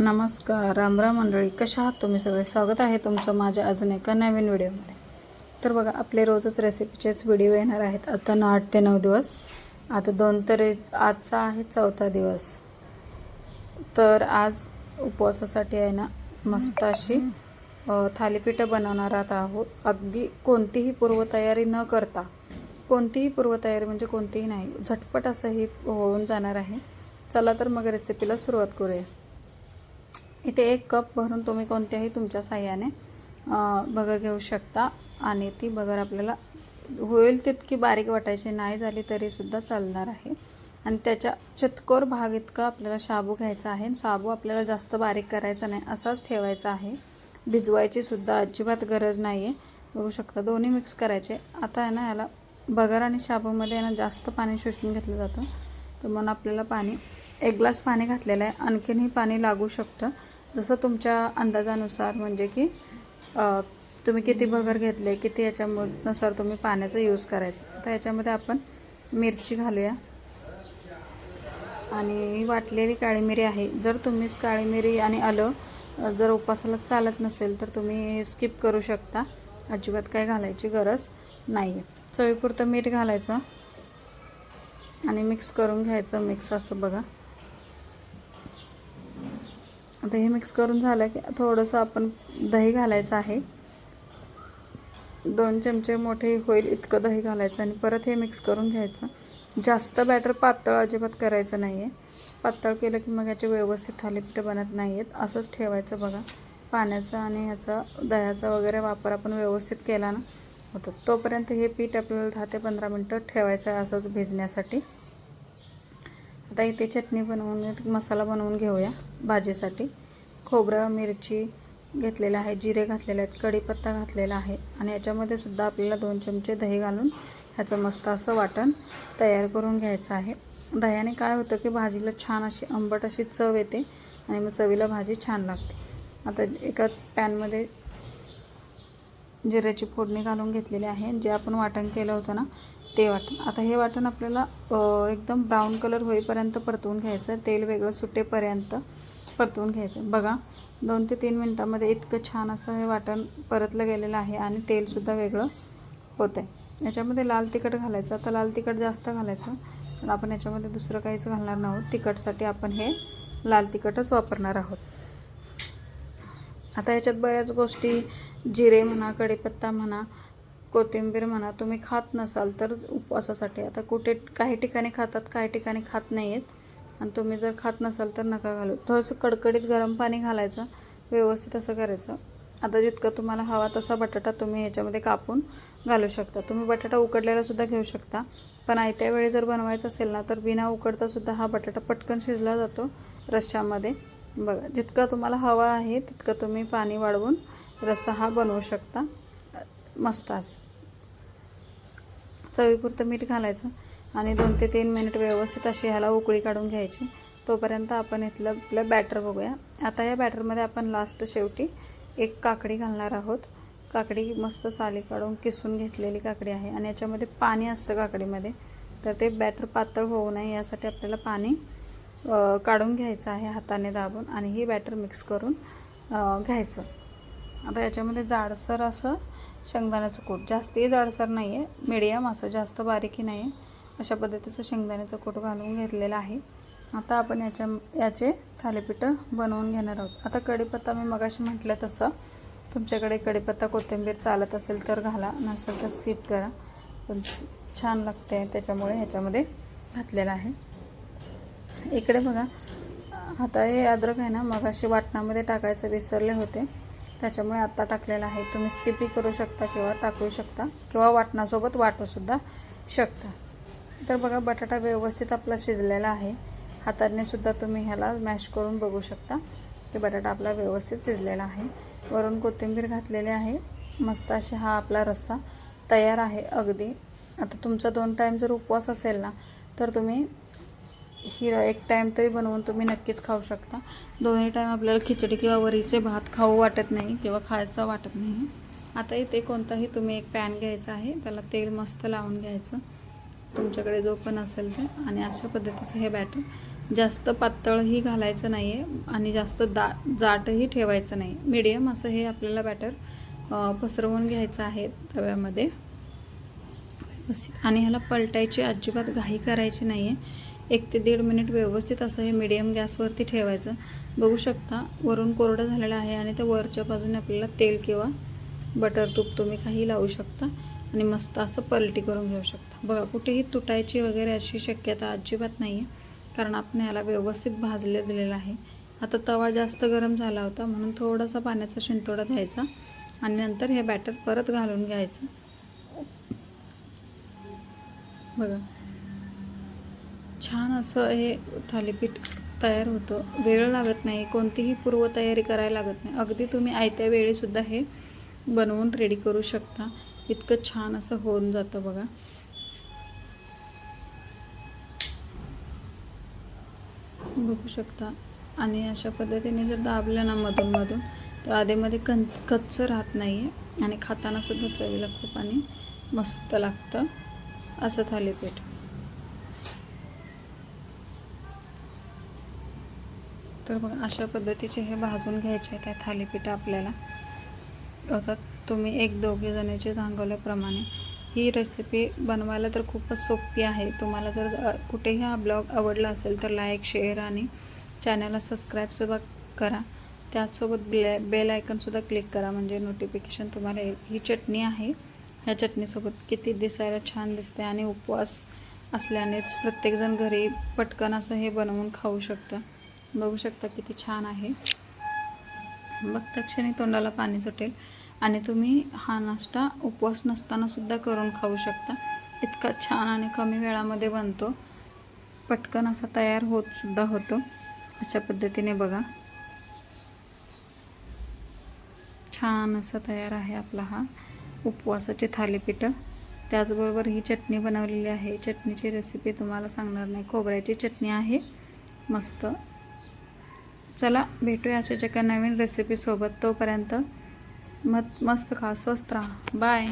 नमस्कार रामराम मंडळी. कशा आहात तुम्ही सगळे? स्वागत आहे तुमचं माझ्या अजून एका नवीन व्हिडिओमध्ये. तर बघा आपले रोजच रेसिपीचेच व्हिडिओ येणार आहेत. आता ना आठ ते नऊ दिवस. आता दोन तर आजचा आहे चौथा दिवस. तर आज उपवासासाठी आहे ना मस्त अशी थालीपीठं बनवणार आहोत. अगदी कोणतीही पूर्वतयारी न करता. कोणतीही पूर्वतयारी म्हणजे कोणतीही नाही. झटपट असं ही होऊन जाणार आहे. चला तर मग रेसिपीला सुरुवात करूया. इथे एक कप भरून तुम्ही कोणत्याही तुमच्या साह्याने बगर घेऊ शकता. आणि ती बगर आपल्याला होईल तितकी बारीक वाटायची नाही झाली तरीसुद्धा चालणार आहे. आणि त्याच्या चतकोर भाग इतका आपल्याला शाबू घ्यायचा आहे. शाबू आपल्याला जास्त बारीक करायचा नाही असाच ठेवायचा आहे. भिजवायची सुद्धा अजिबात गरज नाही आहे बघू शकता दोन्ही मिक्स करायचे. आता आहे ना याला बगर आणि शाबूमध्ये आहे ना जास्त पाणी शोषून घेतलं जातं. तर म्हणून आपल्याला पाणी एक ग्लास पाणी घातलेलं आहे. आणखीनही पाणी लागू शकतं. जसं तुमच्या अंदाजानुसार म्हणजे की तुम्ही किती बगर घेतले किती याच्यानुसार तुम्ही पाण्याचा यूज करायचा. तर याच्यामध्ये आपण मिरची घालूया. आणि वाटलेली काळी मिरी आहे. जर तुम्हीच काळी मिरी आणि आलं जर उपासाला चालत नसेल तर तुम्ही हे स्किप करू शकता. अजिबात काय घालायची गरज नाही आहे चवीपुरतं मीठ घालायचं आणि मिक्स करून घ्यायचं. मिक्स असं बघा. आता हे मिक्स करून झालं की थोडंसं आपण दही घालायचं आहे. दोन चमचे मोठे होईल इतकं दही घालायचं आणि परत हे मिक्स करून घ्यायचं. जास्त बॅटर पातळ अजिबात करायचं नाही आहे पातळ केलं की मग याचे व्यवस्थित थालीपीठं बनत नाही आहेत असंच ठेवायचं बघा. पाण्याचा आणि ह्याचा दह्याचा वगैरे वापर आपण व्यवस्थित केला ना होतं. तोपर्यंत हे पीठ आपल्याला दहा ते पंधरा मिनटं ठेवायचं आहे असंच भिजण्यासाठी. आता इथे चटणी बनवून मसाला बनवून घेऊया. भाजीसाठी. खोबरं मिरची घेतलेलं आहे जिरे घातलेले आहेत कढीपत्ता घातलेला आहे आणि याच्यामध्ये सुद्धा आपल्याला दोन चमचे दही घालून ह्याचं मस्त असं वाटण तयार करून घ्यायचं आहे. दह्याने काय होतं की भाजीला छान अशी आंबट अशी चव येते आणि मग चवीला भाजी छान लागते. आता एका पॅनमध्ये जिऱ्याची फोडणी घालून घेतलेली आहे. जे आपण वाटण केलं होतं ना ते वाटण. आता हे वाटण आपल्याला एकदम ब्राऊन कलर होईपर्यंत परतवून घ्यायचं. तेल वेगळं सुटेपर्यंत परतवून घ्यायचं. बघा दोन ते तीन मिनटामध्ये इतकं छान असं हे वाटण परतलं गेलेलं आहे आणि तेलसुद्धा वेगळं होतं आहे याच्यामध्ये लाल तिखट घालायचं. आता लाल तिखट जास्त घालायचं. पण आपण याच्यामध्ये दुसरं काहीच घालणार नाहोत तिखटसाठी आपण हे लाल तिखटच वापरणार आहोत. आता याच्यात बऱ्याच गोष्टी जिरे म्हणा कढीपत्ता म्हणा कोथिंबीर म्हणा तुम्ही खात नसाल तर उपवासासाठी. आता कुठे काही ठिकाणी खातात काही ठिकाणी खात नाही आहेत आणि तुम्ही जर खात नसाल तर नका घालू. थोडंसं कडकडीत गरम पाणी घालायचं व्यवस्थित असं करायचं. आता जितकं तुम्हाला हवा तसा बटाटा तुम्ही ह्याच्यामध्ये कापून घालू शकता. तुम्ही बटाटा उकडलेला सुद्धा घेऊ शकता. पण आयत्या वेळी जर बनवायचं असेल ना तर बिना उकडता सुद्धा हा बटाटा पटकन शिजला जातो रश्श्यामध्ये. बघा जितकं तुम्हाला हवा आहे तितकं तुम्ही पाणी वाढवून रस्सा हा बनवू शकता. मस्त असं. चवीपुरतं मीठ घालायचं. आणि दोन ते तीन मिनिट व्यवस्थित अशी ह्याला उकळी काढून घ्यायची. तोपर्यंत आपण इथलं आपलं बॅटर बघूया. आता या बॅटरमध्ये आपण लास्ट शेवटी एक काकडी घालणार आहोत. काकडी मस्त साली काढून किसून घेतलेली काकडी आहे आणि याच्यामध्ये पाणी असतं काकडीमध्ये. तर ते बॅटर पातळ होऊ नये यासाठी आपल्याला पाणी काढून घ्यायचं आहे हाताने दाबून आणि ही बॅटर मिक्स करून घ्यायचं. आता याच्यामध्ये जाडसर असं शेंगदाण्याचं कूट. जास्तही जाडसर नाही आहे मीडियम असं. जास्त बारीकही नाही आहे अशा पद्धतीचं शेंगदाण्याचं कोट घालून घेतलेलं आहे. आता आपण याच्या याचे थालीपीठं बनवून घेणार आहोत. आता कढीपत्ता मी मगाशी म्हटलं तसं. तुमच्याकडे कढीपत्ता कोथिंबीर चालत असेल तर घाला नसेल तर स्किप करा. पण छान लागते त्याच्यामुळे ह्याच्यामध्ये घातलेलं आहे. इकडे बघा आता हे अद्रक आहे ना मगाशी वाटणामध्ये टाकायचं विसरले होते. त्याच्यामुळे आत्ता टाकलेलं आहे. तुम्ही स्किपही करू शकता किंवा टाकू शकता. किंवा वाटणासोबत वाटूसुद्धा शकता. तर बघा बटाटा व्यवस्थित आपला शिजलेला आहे. हाताने सुद्धा तुम्ही ह्याला मॅश करून बघू शकता. की बटाटा आपला व्यवस्थित शिजलेला आहे. वरून कोथिंबीर घातलेली आहे. मस्त असे हा आपला रस्सा तयार आहे अगदी. आता तुमचा दोन टाईम जर उपवास असेल ना तर तुम्ही ही एक टाईम तरी बनवून तुम्ही नक्कीच खाऊ शकता. दोन्ही टाईम आपल्याला खिचडी किंवा वरीचे भात खाऊ वाटत नाही किंवा खायचं वाटत नाही. आता इथे कोणताही तुम्ही एक पॅन घ्यायचा आहे. त्याला तेल मस्त लावून घ्यायचं. तुमच्याकडे जो पण असेल ते. आणि अशा पद्धतीचं हे बॅटर जास्त पातळही घालायचं नाही आहे आणि जास्त दा जाटही ठेवायचं नाही. मीडियम असं हे आपल्याला बॅटर पसरवून घ्यायचं आहे तव्यामध्ये. आणि ह्याला पलटायची अजिबात घाई करायची नाही आहे एक ते दीड मिनिट व्यवस्थित असं हे मीडियम गॅसवरती ठेवायचं. बघू शकता वरून कोरडं झालेलं आहे आणि त्या वरच्या बाजूने आपल्याला तेल किंवा बटर तूप तुम्ही काही लावू शकता. आणि मस्त असं पलटी करून घेऊ शकता. बघा कुठेही तुटायची वगैरे अशी शक्यता अजिबात नाही आहे कारण आपण याला व्यवस्थित भाजले दिलेलं आहे. आता तवा जास्त गरम झाला होता म्हणून थोडासा पाण्याचा शिंतोडा द्यायचा आणि नंतर हे बॅटर परत घालून घ्यायचं. बघा छान असं हे थालीपीठ तयार होतं. वेळ लागत नाही कोणतीही पूर्वतयारी करायला लागत नाही. अगदी तुम्ही आयत्या वेळीसुद्धा हे बनवून रेडी करू शकता. इतकं छान असं होऊन जातं बघा. बघू शकता. आणि अशा पद्धतीने जर दाबलं ना मधून मधून तर आधेमध्ये कं कच्चं राहत नाही आहे आणि खातानासुद्धा चवीला खूप आणि मस्त लागतं. असं थालीपीठ. तर बघा अशा पद्धतीचे हे भाजून घ्यायचे आहेत हे थालीपीठ आपल्याला. आता तुम्ही एक दोघे जणांचे सांगवल्याप्रमाणे ही रेसिपी बनवायला तर खूपच सोपी आहे. तुम्हाला जर कुठेही हा ब्लॉग आवडला असेल तर लाईक शेअर आणि चॅनलला सबस्क्राईबसुद्धा करा. त्याचसोबत ब्ले बेल आयकनसुद्धा क्लिक करा. म्हणजे नोटिफिकेशन तुम्हाला येईल. ही चटणी आहे. ह्या चटणीसोबत किती दिसायला छान दिसते आणि उपवास असल्याने प्रत्येकजण घरी पटकन असं हे बनवून खाऊ शकतं. बघू शकता किती छान आहे. मग क्षणी तोंडाला पाणी सुटेल. आणि तुम्ही हा नाश्ता उपवास नसतानासुद्धा करून खाऊ शकता. इतका छान आणि कमी वेळामध्ये बनतो. पटकन असा तयार होतसुद्धा होतो. अशा पद्धतीने बघा. छान असा तयार आहे आपला हा उपवासाचे थालीपीठं. त्याचबरोबर ही चटणी बनवलेली आहे. चटणीची रेसिपी तुम्हाला सांगणार नाही. खोबऱ्याची चटणी आहे. मस्त. चला भेटूया अशाच एका नवीन रेसिपीसोबत तोपर्यंत मत मस्त खा स्वस्त राहा बाय